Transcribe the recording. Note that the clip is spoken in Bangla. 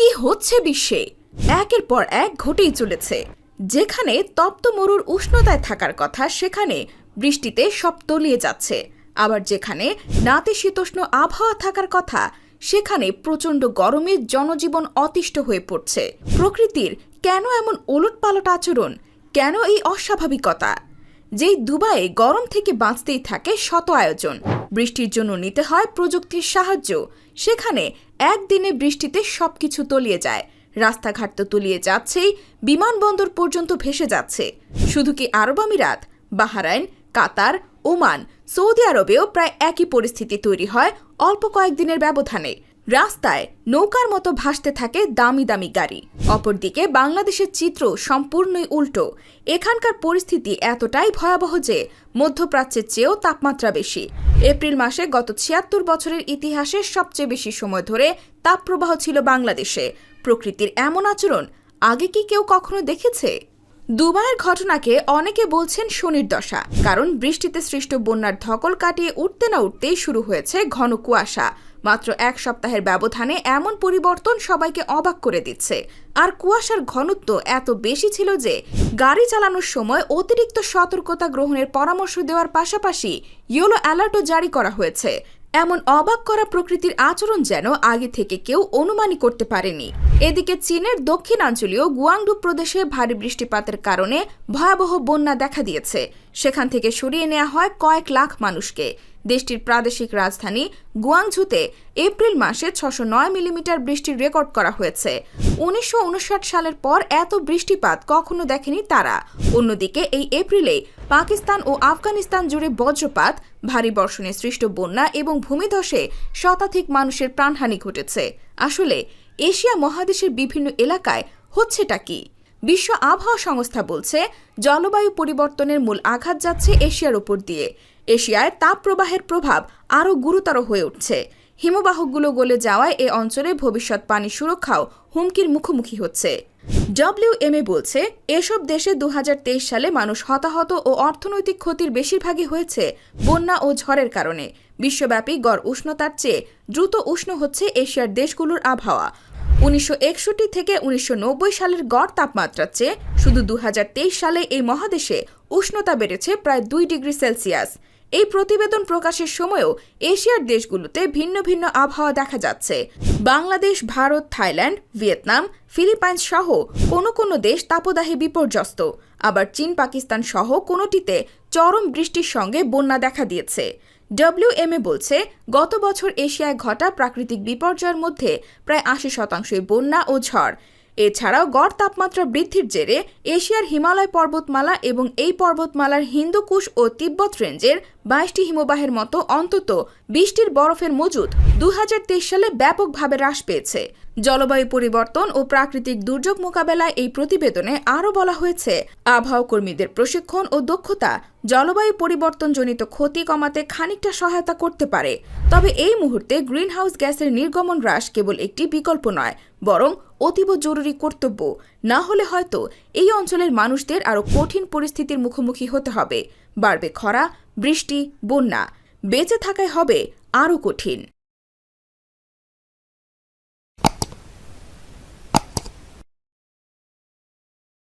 কি হচ্ছে বিশ্বে? একের পর এক ঘটেই চলেছে। যেখানে তপ্ত মরুর উষ্ণতায় থাকার কথা, সেখানে বৃষ্টিতে সব তলিয়ে যাচ্ছে। আবার যেখানে নাতিশীতোষ্ণ আবহাওয়া থাকার কথা, সেখানে প্রচণ্ড গরমে জনজীবন অতিষ্ঠ হয়ে পড়ছে। প্রকৃতির কেন এমন ওলটপালট আচরণ? কেন এই অস্বাভাবিকতা? যেই দুবাইয়ে গরম থেকে বাঁচতেই থাকে শত আয়োজন। বৃষ্টির জন্য নিতে হয় প্রযুক্তির সাহায্য। সেখানে একদিনে বৃষ্টিতে সবকিছু তলিয়ে যায়। রাস্তাঘাট তো তলিয়ে যাচ্ছেই, বিমানবন্দর পর্যন্ত ভেসে যাচ্ছে। শুধু কি Arab Emirates, Bahrain, Qatar, Oman, Saudi আরবেও প্রায় একই পরিস্থিতি তৈরি হয় অল্প কয়েকদিনের ব্যবধানে। রাস্তায় নৌকার মতো ভাসতে থাকে দামি দামি গাড়ি। অপরদিকে বাংলাদেশের চিত্র সম্পূর্ণই উল্টো। এখানকার পরিস্থিতি এতটাই ভয়াবহ যে মধ্যপ্রাচ্যের চেয়েও তাপমাত্রা বেশি। এপ্রিল মাসে গত ছিয়াত্তর বছরের ইতিহাসে সবচেয়ে বেশি সময় ধরে তাপপ্রবাহ ছিল বাংলাদেশে। প্রকৃতির এমন আচরণ আগে কি কেউ কখনো দেখেছে? দুবাইয়ের ঘটনাকে অনেকে বলছেন শনির দশা, কারণ বৃষ্টিতে সৃষ্ট বন্যার ধকল কাটিয়ে উঠতে না উঠতেই শুরু হয়েছে ঘন কুয়াশা। মাত্র এক সপ্তাহের ব্যবধানে এমন পরিবর্তন সবাইকে অবাক করে দিচ্ছে। আর কুয়াশার ঘনত্ব এত বেশি ছিল যে, গাড়ি চালানোর সময় অতিরিক্ত সতর্কতা গ্রহণের পরামর্শ দেওয়ার পাশাপাশি ইয়েলো অ্যালার্টও জারি করা হয়েছে। এমন অবাক করা প্রকৃতির আচরণ যেন আগে থেকে কেউ অনুমানই করতে পারেনি। এদিকে চীনের দক্ষিণাঞ্চলীয় গুয়াংডু প্রদেশে ভারী বৃষ্টিপাতের কারণে ভয়াবহ বন্যা দেখা দিয়েছে। সেখান থেকে সরিয়ে নেওয়া হয় কয়েক লাখ মানুষকে। দেশটির প্রাদেশিক রাজধানী গুয়াংঝুতে এপ্রিল মাসে ছশো নয় মিলিমিটার বৃষ্টির রেকর্ড করা হয়েছে। উনিশশো উনষাট সালের পর এত বৃষ্টিপাত কখনো দেখেনি তারা। অন্যদিকে এই এপ্রিলে পাকিস্তান ও আফগানিস্তান জুড়ে বজ্রপাত, ভারী বর্ষণে সৃষ্ট বন্যা এবং ভূমিধসে শতাধিক মানুষের প্রাণহানি ঘটেছে। আসলে এশিয়া মহাদেশের বিভিন্ন এলাকায় হচ্ছেটা কি? বিশ্ব আবহাওয়া সংস্থা বলছে, জলবায়ু পরিবর্তনের মূল আঘাত যাচ্ছে এশিয়ার উপর দিয়ে। এশিয়ায় তাপপ্রবাহের প্রভাব আরও গুরুতর হয়ে উঠছে। হিমবাহকগুলো গলে যাওয়ায় এ অঞ্চলে ভবিষ্যৎ পানি সুরক্ষাও হুমকির মুখোমুখি হচ্ছে। ডব্লিউএমএ বলছে, এসব দেশে দু হাজার তেইশ সালে মানুষ হতাহত ও অর্থনৈতিক ক্ষতির বেশিরভাগই হয়েছে বন্যা ও ঝড়ের কারণে। বিশ্বব্যাপী গড় উষ্ণতার চেয়ে দ্রুত উষ্ণ হচ্ছে এশিয়ার দেশগুলোর আবহাওয়া। উনিশশো একষট্টি থেকে উনিশশো নব্বই সালের গড় তাপমাত্রার চেয়ে শুধু দু হাজার তেইশ সালে এই মহাদেশে উষ্ণতা বেড়েছে প্রায় দুই ডিগ্রি সেলসিয়াস। এই প্রতিবেদন প্রকাশের সময়ও এশিয়ার দেশগুলোতে ভিন্ন ভিন্ন আবহাওয়া দেখা যাচ্ছে। Bangladesh, Bharat, Thailand, Vietnam, Philippines সহ কোনো কোনো দেশ তাপদাহে বিপর্যস্ত। আবার চীন, পাকিস্তান সহ কোনোটিতে চরম বৃষ্টির সঙ্গে বন্যা দেখা দিয়েছে। ডব্লিউএমএ বলছে, গত বছর এশিয়ায় ঘটা প্রাকৃতিক বিপর্যয়ের মধ্যে প্রায় আশি শতাংশই বন্যা ও ঝড়। এছাড়াও গড় তাপমাত্রা বৃদ্ধির জেরে এশিয়ার হিমালয় পর্বতমালা এবং এই পর্বতমালার হিন্দুকুশ ও তিব্বত রেঞ্জের বাইশটি হিমবাহের মতো অন্তত বিশটির বরফের মজুদ দু হাজার তেইশ সালে ব্যাপকভাবে হ্রাস পেয়েছে। জলবায়ু পরিবর্তন ও প্রাকৃতিক দুর্যোগ মোকাবেলায় এই প্রতিবেদনে আরও বলা হয়েছে আবহাওয়া কর্মীদের প্রশিক্ষণ ও দক্ষতা জলবায়ু পরিবর্তনজনিত ক্ষতি কমাতে খানিকটা সহায়তা করতে পারে। তবে এই মুহূর্তে গ্রিনহাউস গ্যাসের নির্গমন হ্রাস কেবল একটি বিকল্প নয় বরং অতীব জরুরি কর্তব্য। না হলে হয়তো এই অঞ্চলের মানুষদের আরও কঠিন পরিস্থিতির মুখোমুখি হতে হবে। বাড়বে খরা, বৃষ্টি, বন্যা। বেঁচে থাকায় হবে আরও কঠিন।